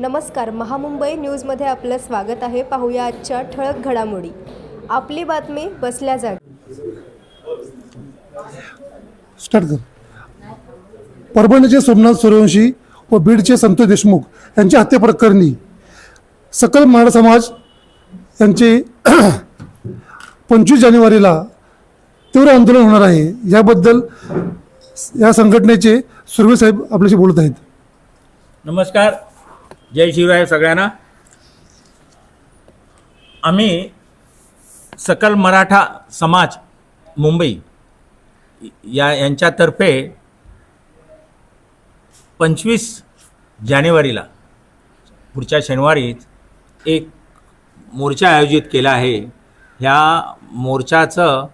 नमस्कार महामुंबई न्यूजमध्ये आपलं स्वागत आहे. पाहूया आजच्या ठळक घडामोडी. आपली बातमी बसल्या जागी. स्टार्ट कर. परभणीचे सोमनाथ सूर्यवंशी व बीडचे संतोष देशमुख यांच्या हत्या प्रकरणी सकल मराठा समाज यांचे पंचवीस जानेवारीला तीव्र आंदोलन होणार आहे. याबद्दल या संघटनेचे सुर्वे साहेब आपल्याशी बोलत आहेत. नमस्कार. जय शिवराय सगळ्यांना. आम्ही सकल मराठा समाज मुंबई या यांच्यातर्फे पंचवीस जानेवारीला पुढच्या शनिवारीच एक मोर्चा आयोजित केला आहे. ह्या मोर्चाचं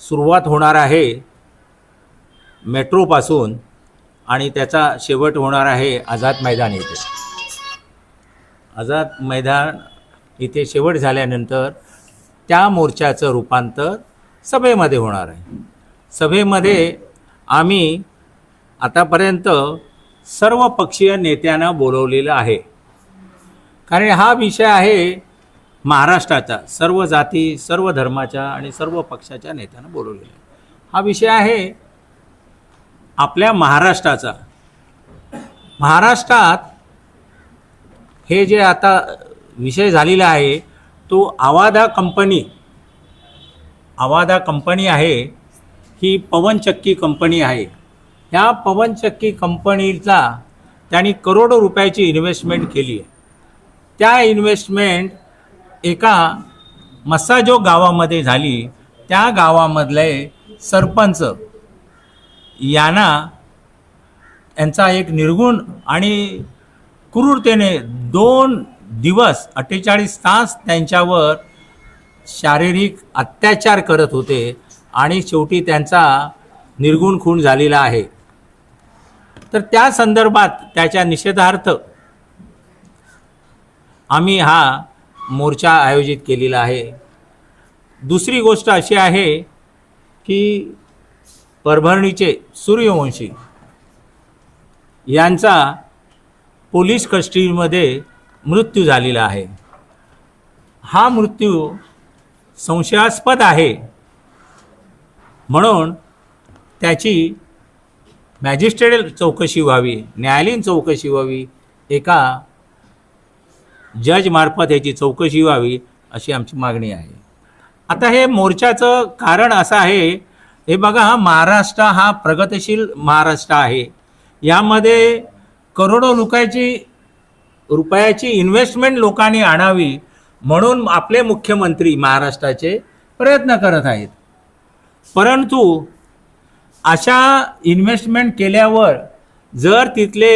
सुरुवात होणार आहे मेट्रोपासून आणि त्याचा शेवट होणार आहे आझाद मैदान येथे आझाद मैदान इथे शेवट झाल्यानंतर त्या मोर्चाचं रूपांतर सभेमध्ये होणार आहे. सभेमध्ये आम्ही आतापर्यंत सर्व पक्षीय नेत्यांना बोलवलेलं आहे. कारण हा विषय आहे महाराष्ट्राचा. सर्व जाती सर्व धर्माच्या आणि सर्व पक्षाच्या नेत्यांना बोलवलेला आहे. हा विषय आहे आपल्या महाराष्ट्राचा. महाराष्ट्रात हे जे आता विषय झालेला आहे तो आवादा कंपनी आवादा कंपनी आहे ही पवनचक्की कंपनी आहे. ह्या पवनचक्की कंपनीचा त्यांनी करोडो रुपयाची इन्व्हेस्टमेंट केली आहे. त्या इन्व्हेस्टमेंट एका मसाजो गावामध्ये झाली. त्या गावामधले सरपंच यांना यांचा एक निर्गुण आणि क्रूरतेने दोन दिवस अठ्ठेचाळीस तास त्यांच्यावर शारीरिक अत्याचार करत होते आणि शेवटी त्यांचा निर्गुण खून झालेला आहे. तर त्या संदर्भात त्याच्या निषेधार्थ आम्ही हा मोर्चा आयोजित केलेला आहे. दुसरी गोष्ट अशी आहे की परभणीचे सूर्यवंशी यांचा पोलीस कस्टडीमध्ये मृत्यू झालेला आहे. हा मृत्यू संशयास्पद आहे म्हणून त्याची मॅजिस्ट्रेट चौकशी व्हावी न्यायालयीन चौकशी व्हावी एका जजमार्फत याची चौकशी व्हावी अशी आमची मागणी आहे. आता हे मोर्चाचं कारण असं आहे हे बघा हा महाराष्ट्र हा प्रगतशील महाराष्ट्र आहे. यामध्ये करोडो लोकांची रुपयाची इन्व्हेस्टमेंट लोकांनी आणावी म्हणून आपले मुख्यमंत्री महाराष्ट्राचे प्रयत्न करत आहेत. परंतु अशा इन्व्हेस्टमेंट केल्यावर जर तिथले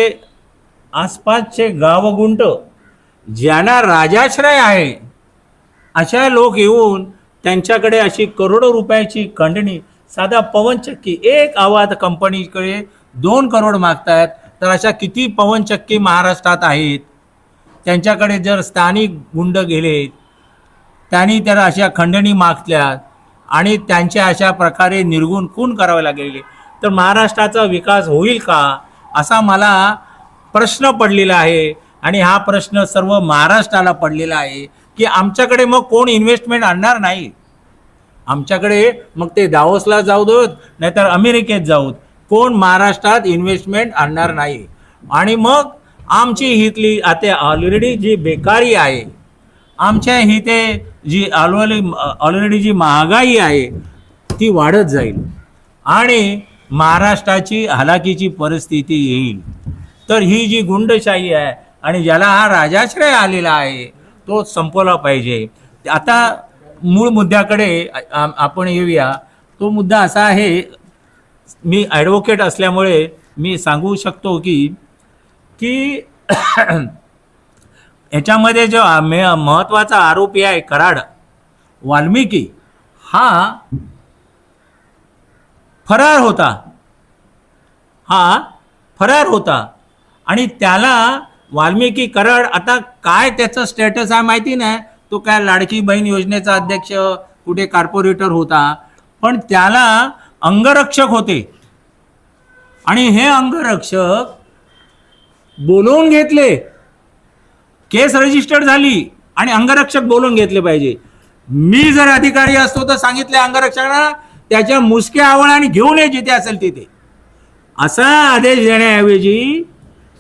आसपासचे गावगुंट ज्यांना राजाश्रय आहे अशा लोक येऊन त्यांच्याकडे अशी करोडो रुपयाची खंडणी साधा पवनचक्की. एक आवाज कंपनीकडे दोन करोड मागतायत. तर अशा किती पवनचक्की महाराष्ट्रात आहेत? त्यांच्याकडे जर स्थानिक गुंड गेले त्यांनी त्याला अशा खंडणी मागल्या आणि त्यांच्या अशा प्रकारे निर्गुण खून करावे लागलेले तर महाराष्ट्राचा विकास होईल का? असा मला प्रश्न पडलेला आहे. आणि हा प्रश्न सर्व महाराष्ट्राला पडलेला आहे की आमच्याकडे मग कोण इन्व्हेस्टमेंट आणणार नाही? आमच्याकडे मग ते दावोसला जाऊ देत नाहीतर अमेरिकेत जाऊत. कोण महाराष्ट्रात इन्व्हेस्टमेंट आणणार नाही. आणि मग आमची हितली आता ऑलरेडी जी बेकारी आहे आमच्या हिते जी ऑलरेडी ऑलरेडी जी महागाई आहे ती वाढत जाईल. आणि महाराष्ट्राची हलाखीची परिस्थिती येईल. तर ही जी गुंडशाही आहे आणि ज्याला हा राजाश्रय आलेला आहे तो संपवला पाहिजे. आता मूळ मुद्द्याकडे आपण येऊया. तो मुद्दा असा आहे मी ॲडव्होकेट असल्यामुळे मी सांगू शकतो की की याच्यामध्ये जो मे महत्त्वाचा आरोपी आहे कराड वाल्मिकी हा फरार होता. हा फरार होता. आणि त्याला वाल्मिकी कराड आता काय त्याचं स्टेटस आहे माहिती नाही. तो काय लाडकी बहीण योजनेचा अध्यक्ष कुठे कॉर्पोरेटर होता. पण त्याला अंगरक्षक होते. आणि हे अंगरक्षक बोलवून घेतले. केस रजिस्टर्ड झाली आणि अंगरक्षक बोलून घेतले पाहिजे. मी जर अधिकारी असतो तर सांगितले अंगरक्षकांना त्याच्या मुसक्या आवळ आणि घेऊन ये जिथे असेल तिथे. असा आदेश देण्याऐवजी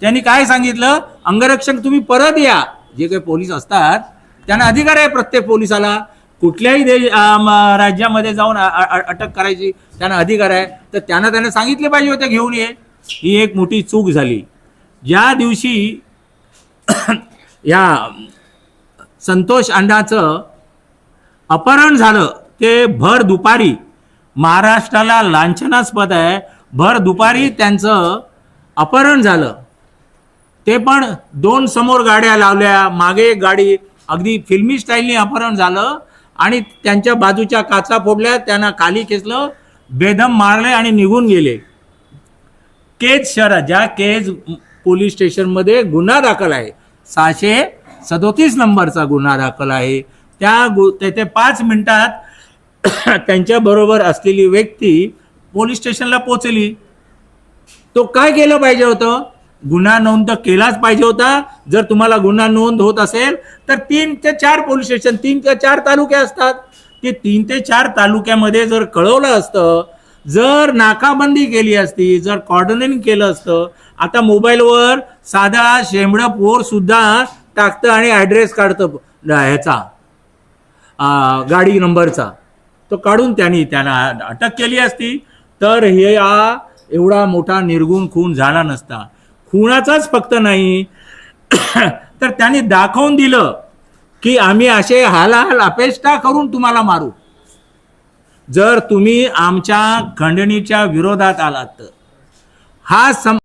त्यांनी काय सांगितलं? अंगरक्षक तुम्ही परत या. जे काही पोलीस असतात त्यांना अधिकार आहे प्रत्येक पोलिसाला. कुठल्याही देश राज्यामध्ये जाऊन अटक करायची त्यांना अधिकार आहे. तर त्यांना त्यांना सांगितले पाहिजे होते घेऊन ये. ही एक मोठी चूक झाली. ज्या दिवशी या संतोष अंडाचं अपहरण झालं ते भर दुपारी महाराष्ट्राला लांछनास्पद आहे. भर दुपारी त्यांचं अपहरण झालं. ते पण दोन समोर गाड्या लावल्या मागे एक गाडी अगदी फिल्मी स्टाईलने अपहरण झालं आणि त्यांच्या बाजूच्या काचा फोडल्या त्यांना खाली खेचलं बेदम मारले आणि निघून गेले. केज शहरात ज्या केज पोलीस स्टेशनमध्ये गुन्हा दाखल आहे. सहाशे सदोतीस नंबरचा गुन्हा दाखल आहे. त्या गु तेथे पाच मिनिटात त्यांच्याबरोबर असलेली व्यक्ती पोलीस स्टेशनला पोचली. तो काय केलं पाहिजे होतं? गुन्हा नोंद तर केलाच पाहिजे होता. जर तुम्हाला गुन्हा नोंद होत असेल तर तीन ते चार पोलीस स्टेशन तीन ते चार तालुके असतात. ते तीन ते चार तालुक्यामध्ये जर कळवलं असतं जर नाकाबंदी केली असती जर कॉर्डनिंग केलं असतं आता मोबाईलवर साधा शेंबडं पोर सुद्धा टाकतं आणि ॲड्रेस काढतं ह्याचा गाडी नंबरचा. तो काढून त्यांनी त्यांना अटक केली असती. तर हे हा एवढा मोठा निर्गुण खून झाला नसता. कुणाचाच फक्त नाही. तर त्यांनी दाखवून दिलं की आम्ही असे हालहाल अपेष्टा करून तुम्हाला मारू. जर तुम्ही आमच्या खंडणीच्या विरोधात आलात तर. हा सम